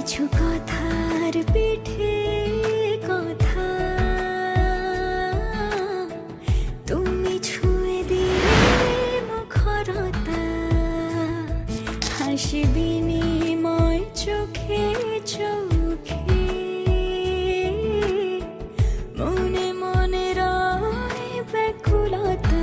কিছু কথার পিঠে কথা। তুমি ছুঁয়ে মুখরতা চোখে মনে রয় ব্যাকুলতা।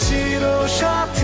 চির সাথী